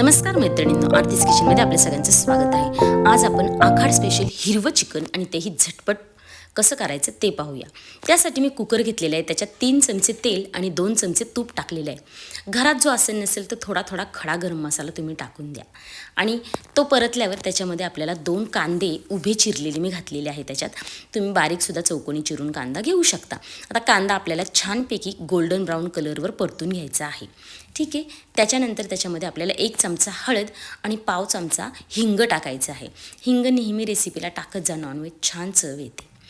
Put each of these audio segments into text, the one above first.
नमस्कार मैत्रिणींनो आरतीस किचनमध्ये आपल्या सगळ्यांचं स्वागत आहे. आज आपण आखाड स्पेशल हिरवं चिकन आणि तेही झटपट कसं करायचं ते पाहूया. त्यासाठी मी कुकर घेतलेला आहे त्याच्यात तीन चमचे तेल आणि दोन चमचे तूप टाकलेलं आहे. घरात जो आसन नसेल तर थोडा थोडा खडा गरम मसाला तुम्ही टाकून द्या. आणि तो परतल्यावर त्याच्यामध्ये आपल्याला दोन कांदे उभे चिरलेले मी घातलेले आहे त्याच्यात. तुम्ही बारीकसुद्धा चौकोनी चिरून कांदा घेऊ शकता. आता कांदा आपल्याला छानपैकी गोल्डन ब्राऊन कलरवर परतून घ्यायचा आहे. ठीक आहे? त्याच्यानंतर त्याच्यामध्ये आपल्याला एक चमचा हळद आणि पाव चमचा हिंग टाकायचं आहे. हिंग नेहमी रेसिपीला टाकत जा नॉनव्हेज छान चव येते.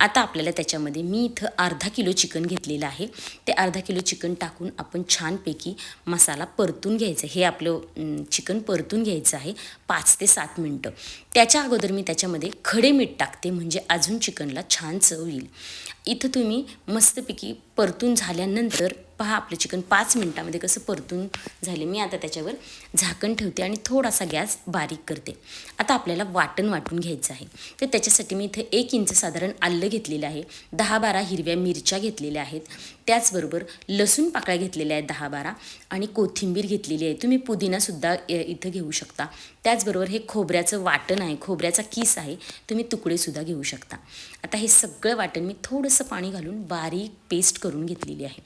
आता आपल्याला त्याच्यामध्ये मी इथं अर्धा किलो चिकन घेतलेलं आहे. ते अर्धा किलो चिकन टाकून आपण छानपैकी मसाला परतून घ्यायचा हे आपलं चिकन परतून घ्यायचं आहे पाच ते सात मिनटं. त्याच्या अगोदर मी त्याच्यामध्ये खडे मीठ टाकते म्हणजे अजून चिकनला छान चव येईल. इथं तुम्ही मस्तपैकी परतून झाल्यानंतर पहा आपलं चिकन पाच मिनटामध्ये कसं परतून झाले. मी आता त्याच्यावर झाकण ठेवते आणि थोडासा गॅस बारीक करते. आता आपल्याला वाटण वाटून घ्यायचं आहे. तर त्याच्यासाठी मी इथं एक इंच साधारण आलं घेतलेलं आहे. दहा बारा हिरव्या मिरच्या घेतलेल्या आहेत. त्याचबरोबर लसूण पाकळ्या घेतलेल्या आहेत दहा बारा आणि कोथिंबीर घेतलेली आहे. तुम्ही पुदिनासुद्धा इथं घेऊ शकता. त्याचबरोबर हे खोबऱ्याचं वाटण आहे. खोबऱ्याचा किस आहे. तुम्ही तुकडेसुद्धा घेऊ शकता. आता हे सगळं वाटण मी थोडंसं पाणी घालून बारीक पेस्ट करून घेतलेली आहे.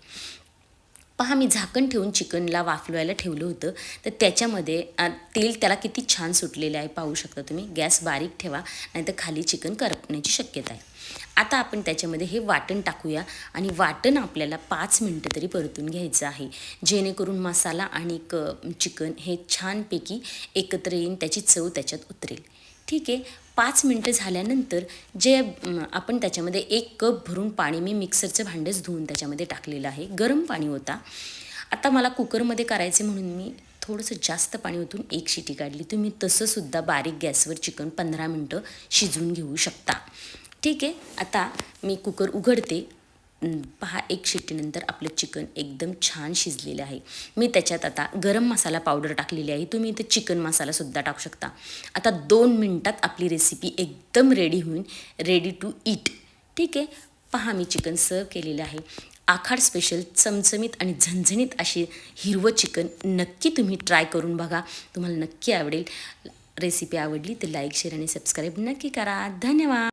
पहा मी झाकण ठेवून चिकनला वाफलवायला ठेवलं होतं. तर त्याच्यामध्ये तेल त्याला किती छान सुटलेलं आहे पाहू शकता तुम्ही. गॅस बारीक ठेवा नाहीतर खाली चिकन करपण्याची शक्यता आहे. आता आपण त्याच्यामध्ये हे वाटण टाकूया आणि वाटण आपल्याला पाच मिनटं तरी परतून घ्यायचं आहे. जेणेकरून मसाला आणि क चिकन हे छानपैकी एकत्र येईन त्याची चव त्याच्यात उतरेल. ठीक आहे. पाच मिनटं झाल्यानंतर जे आपण त्याच्यामध्ये एक कप भरून पाणी मी मिक्सरचं भांडंच धुवून त्याच्यामध्ये टाकलेलं आहे. गरम पाणी होता. आता मला कुकरमध्ये करायचे म्हणून मी थोडंसं जास्त पाणी ओतून एक शिटी काढली. तुम्ही तसंसुद्धा बारीक गॅसवर चिकन पंधरा मिनटं शिजवून घेऊ शकता. ठीक आहे. आता मी कुकर उघडते. पहा एक शिट्टीनंतर आपलं चिकन एकदम छान शिजलेलं आहे. मी त्याच्यात आता गरम मसाला पावडर टाकलेली आहे. तुम्ही इथं चिकन मसालासुद्धा टाकू शकता. आता दोन मिनटात आपली रेसिपी एकदम रेडी होईल रेडी टू ईट ठीक आहे? पहा मी चिकन सर्व केलेलं आहे. आखाड स्पेशल चमचमीत आणि झणझणीत अशी हिरवं चिकन नक्की तुम्ही ट्राय करून बघा. तुम्हाला नक्की आवडेल. रेसिपी आवडली तर लाईक शेअर आणि सबस्क्राईब नक्की करा. धन्यवाद!